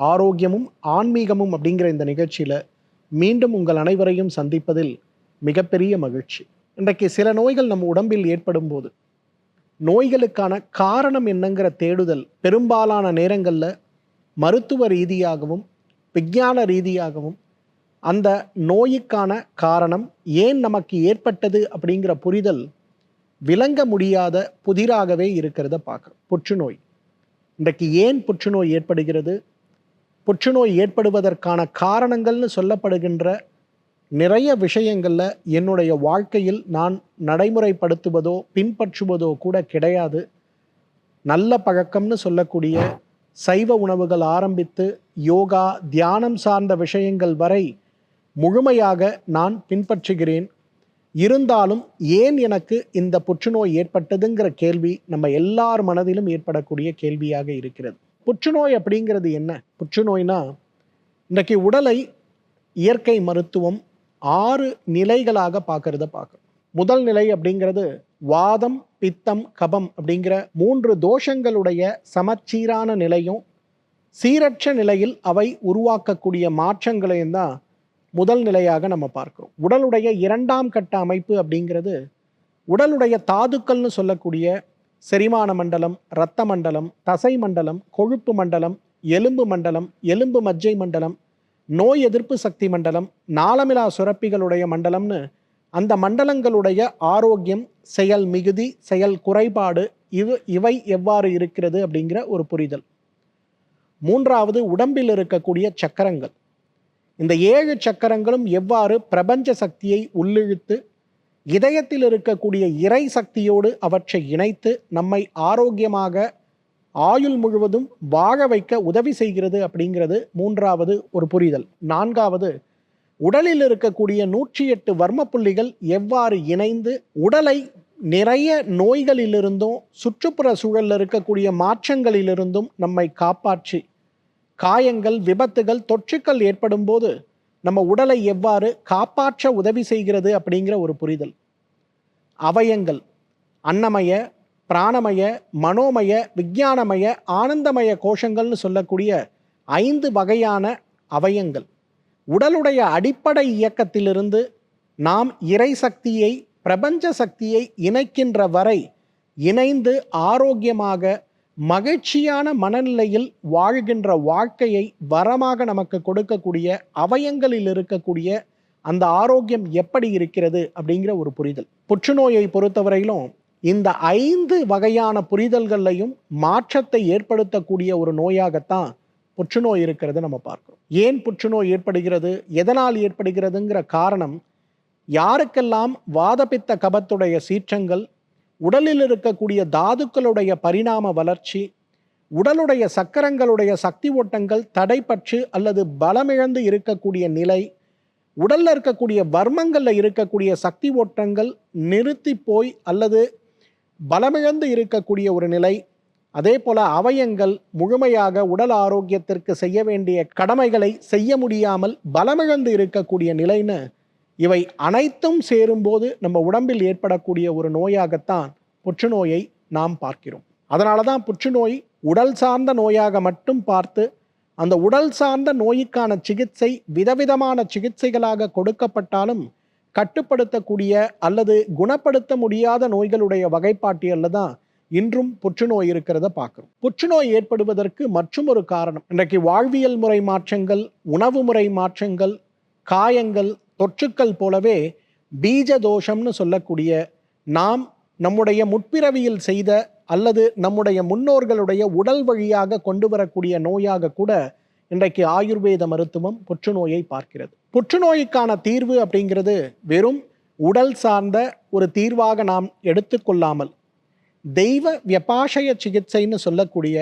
ஆரோக்கியமும் ஆன்மீகமும் அப்படிங்கிற இந்த நிகழ்ச்சியில் மீண்டும் உங்கள் அனைவரையும் சந்திப்பதில் மிகப்பெரிய மகிழ்ச்சி. இன்றைக்கு சில நோய்கள் நம் உடம்பில் ஏற்படும் போது நோய்களுக்கான காரணம் என்னங்கிற தேடுதல் பெரும்பாலான நேரங்களில் மருத்துவ ரீதியாகவும் விஞ்ஞான ரீதியாகவும் அந்த நோய்க்கான காரணம் ஏன் நமக்கு ஏற்பட்டது அப்படிங்கிற புரிதல் விளங்க முடியாத புதிராகவே இருக்கிறத பார்க்குறோம். புற்றுநோய். இன்றைக்கு ஏன் புற்றுநோய் ஏற்படுகிறது? புற்றுநோய் ஏற்படுவதற்கான காரணங்கள்னு சொல்லப்படுகின்ற நிறைய விஷயங்களில் என்னுடைய வாழ்க்கையில் நான் நடைமுறைப்படுத்துவதோ பின்பற்றுவதோ கூட கிடையாது. நல்ல பழக்கம்னு சொல்லக்கூடிய சைவ உணவுகள் ஆரம்பித்து யோகா தியானம் சார்ந்த விஷயங்கள் வரை முழுமையாக நான் பின்பற்றுகிறேன். இருந்தாலும் ஏன் எனக்கு இந்த புற்றுநோய் ஏற்பட்டதுங்கிற கேள்வி நம்ம எல்லார் மனதிலும் ஏற்படக்கூடிய கேள்வியாக இருக்கிறது. புற்றுநோய் அப்படிங்கிறது என்ன? புற்றுநோய்னா இன்றைக்கு உடலை இயற்கை மருத்துவம் ஆறு நிலைகளாக பார்க்கறத பார்க்கும் முதல் நிலை அப்படிங்கிறது வாதம் பித்தம் கபம் அப்படிங்கிற மூன்று தோஷங்களுடைய சமச்சீரான நிலையும் சீரற்ற நிலையில் அவை உருவாக்கக்கூடிய மாற்றங்களையும் தான் முதல் நிலையாக நம்ம பார்க்கிறோம். உடலுடைய இரண்டாம் கட்ட அமைப்பு அப்படிங்கிறது உடலுடைய தாதுக்கள்னு சொல்லக்கூடிய செரிமான மண்டலம் இரத்த மண்டலம் தசை மண்டலம் கொழுப்பு மண்டலம் எலும்பு மண்டலம் எலும்பு மஜ்ஜை மண்டலம் நோய் எதிர்ப்பு சக்தி மண்டலம் நாளமிலா சுரப்பிகளுடைய மண்டலம்னு அந்த மண்டலங்களுடைய ஆரோக்கியம் செயல் மிகுதி செயல் குறைபாடு இவ் இவை எவ்வாறு இருக்கிறது அப்படிங்கிற ஒரு புரிதல். மூன்றாவது உடம்பில் இருக்கக்கூடிய சக்கரங்கள். இந்த ஏழு சக்கரங்களும் எவ்வாறு பிரபஞ்ச சக்தியை உள்ளிழுத்து இதயத்தில் இருக்கக்கூடிய இறை சக்தியோடு அவற்றை இணைத்து நம்மை ஆரோக்கியமாக ஆயுள் முழுவதும் வாழ வைக்க உதவி செய்கிறது அப்படிங்கிறது மூன்றாவது ஒரு புரிதல். நான்காவது உடலில் இருக்கக்கூடிய நூற்றி எட்டு வர்ம புள்ளிகள் எவ்வாறு இணைந்து உடலை நிறைய நோய்களிலிருந்தும் சுற்றுப்புற சூழலில் இருக்கக்கூடிய மாற்றங்களிலிருந்தும் நம்மை காப்பாற்றி காயங்கள் விபத்துகள் தொற்றுக்கள் ஏற்படும் போது நம்ம உடலை எவ்வாறு காப்பாற்ற உதவி செய்கிறது அப்படிங்கிற ஒரு புரிதல். அவயங்கள் அன்னமய பிராணமய மனோமய விஞ்ஞானமய ஆனந்தமய கோஷங்கள்னு சொல்லக்கூடிய ஐந்து வகையான அவயங்கள். உடலுடைய அடிப்படை இயக்கத்திலிருந்து நாம் இறை சக்தியை பிரபஞ்ச சக்தியை இணைக்கின்ற வரை இணைந்து ஆரோக்கியமாக மகிழ்ச்சியான மனநிலையில் வாழ்கின்ற வாழ்க்கையை வரமாக நமக்கு கொடுக்கக்கூடிய அவயங்களில் இருக்கக்கூடிய அந்த ஆரோக்கியம் எப்படி இருக்கிறது அப்படிங்கிற ஒரு புரிதல். புற்றுநோயை பொறுத்தவரையிலும் இந்த ஐந்து வகையான புரிதல்கள்லையும் மாற்றத்தை ஏற்படுத்தக்கூடிய ஒரு நோயாகத்தான் புற்றுநோய் இருக்கிறத நம்ம பார்க்கிறோம். ஏன் புற்றுநோய் ஏற்படுகிறது எதனால் ஏற்படுகிறதுங்கிற காரணம் யாருக்கெல்லாம் வாதபித்த கபத்துடைய சீற்றங்கள் உடலில் இருக்கக்கூடிய தாதுக்களுடைய பரிணாம வளர்ச்சி உடலுடைய சக்கரங்களுடைய சக்தி ஓட்டங்கள் தடைப்பற்று அல்லது பலமிழந்து இருக்கக்கூடிய நிலை உடலில் இருக்கக்கூடிய வர்மங்களில் இருக்கக்கூடிய சக்தி ஓட்டங்கள் நிறுத்தி போய் அல்லது பலமிழந்து இருக்கக்கூடிய ஒரு நிலை. அதே போல அவயங்கள் முழுமையாக உடல் ஆரோக்கியத்திற்கு செய்ய வேண்டிய கடமைகளை செய்ய முடியாமல் பலமிழந்து இருக்கக்கூடிய நிலைன்னு இவை அனைத்தும் சேரும்போது நம்ம உடம்பில் ஏற்படக்கூடிய ஒரு நோயாகத்தான் புற்றுநோயை நாம் பார்க்கிறோம். அதனால தான் புற்றுநோய் உடல் சார்ந்த நோயாக மட்டும் பார்த்து அந்த உடல் சார்ந்த நோய்க்கான சிகிச்சை விதவிதமான சிகிச்சைகளாக கொடுக்கப்பட்டாலும் கட்டுப்படுத்தக்கூடிய அல்லது குணப்படுத்த முடியாத நோய்களுடைய வகைப்பாட்டியல்ல தான் இன்றும் புற்றுநோய் இருக்கிறத பார்க்குறோம். புற்றுநோய் ஏற்படுவதற்கு மற்றும் ஒரு காரணம் இன்றைக்கு வாழ்வியல் முறை மாற்றங்கள் உணவு முறை மாற்றங்கள் காயங்கள் தொற்றுக்கள் போலவே பீஜ தோஷம்னு சொல்லக்கூடிய நாம் நம்முடைய முற்பிறவியில் செய்த அல்லது நம்முடைய முன்னோர்களுடைய உடல் வழியாக கொண்டு வரக்கூடிய நோயாக கூட இன்றைக்கு ஆயுர்வேத மருத்துவம் புற்றுநோயை பார்க்கிறது. புற்றுநோய்க்கான தீர்வு அப்படிங்கிறது வெறும் உடல் சார்ந்த ஒரு தீர்வாக நாம் எடுத்துக்கொள்ளாமல் தெய்வ வியபாஷய சிகிச்சைன்னு சொல்லக்கூடிய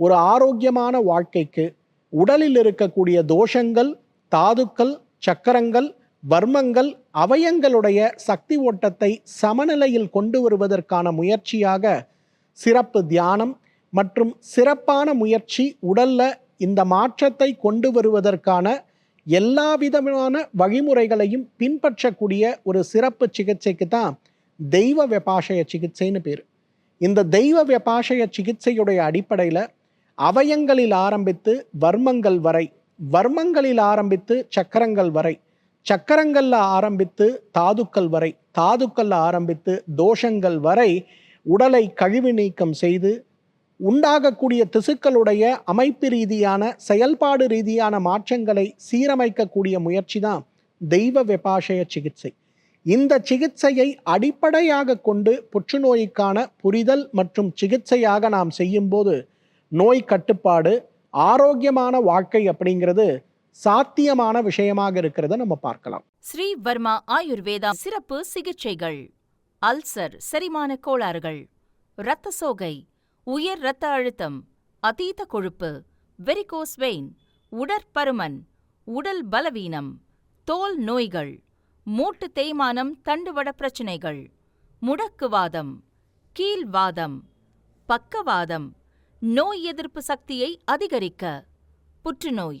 ஒரு ஆரோக்கியமான வாழ்க்கைக்கு உடலில் இருக்கக்கூடிய தோஷங்கள் தாதுக்கள் சக்கரங்கள் வர்மங்கள் அவயங்களுடைய சக்தி ஓட்டத்தை சமநிலையில் கொண்டு வருவதற்கான முயற்சியாக சிறப்பு தியானம் மற்றும் சிறப்பான முயற்சி உடல்ல இந்த மாற்றத்தை கொண்டு வருவதற்கான எல்லா விதமான வழிமுறைகளையும் பின்பற்றக்கூடிய ஒரு சிறப்பு சிகிச்சைக்கு தான் தெய்வ வெபாஷய சிகிச்சைன்னு பேர். இந்த தெய்வ வெபாஷய சிகிச்சையுடைய அடிப்படையில் அவயங்களில் ஆரம்பித்து வர்மங்கள் வரை வர்மங்களில் ஆரம்பித்து சக்கரங்கள் வரை சக்கரங்கள்ல ஆரம்பித்து தாதுக்கள் வரை தாதுக்கல்ல ஆரம்பித்து தோஷங்கள் வரை உடலை கழிவு நீக்கம் செய்து உண்டாகக்கூடிய திசுக்களுடைய அமைப்பு ரீதியான செயல்பாடு ரீதியான மாற்றங்களை சீரமைக்கக்கூடிய முயற்சி தான் தெய்வ வெபாஷய சிகிச்சை. இந்த சிகிச்சையை அடிப்படையாக கொண்டு புற்றுநோய்க்கான புரிதல் மற்றும் சிகிச்சையாக நாம் செய்யும்போது நோய் கட்டுப்பாடு ஆரோக்கியமான வாழ்க்கை அப்படிங்கிறது சாத்தியமான விஷயமாக இருக்கிறத நம்ம பார்க்கலாம். ஸ்ரீ வர்மா ஆயுர்வேதா சிறப்பு சிகிச்சைகள். அல்சர் செரிமான கோளாறுகள். இரத்த சோகை உயர் இரத்த அழுத்தம் அதீத கொழுப்பு வெரிகோஸ் வெயின் உடற்பருமன் உடல் பலவீனம் தோல் நோய்கள் மூட்டு தேய்மானம் தண்டுவட பிரச்சினைகள் முடக்குவாதம் கீழ்வாதம் பக்கவாதம் நோய் எதிர்ப்பு சக்தியை அதிகரிக்க புற்றுநோய்.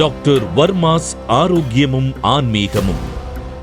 டாக்டர் வர்மாஸ் ஆரோக்கியமும் ஆன்மீகமும்.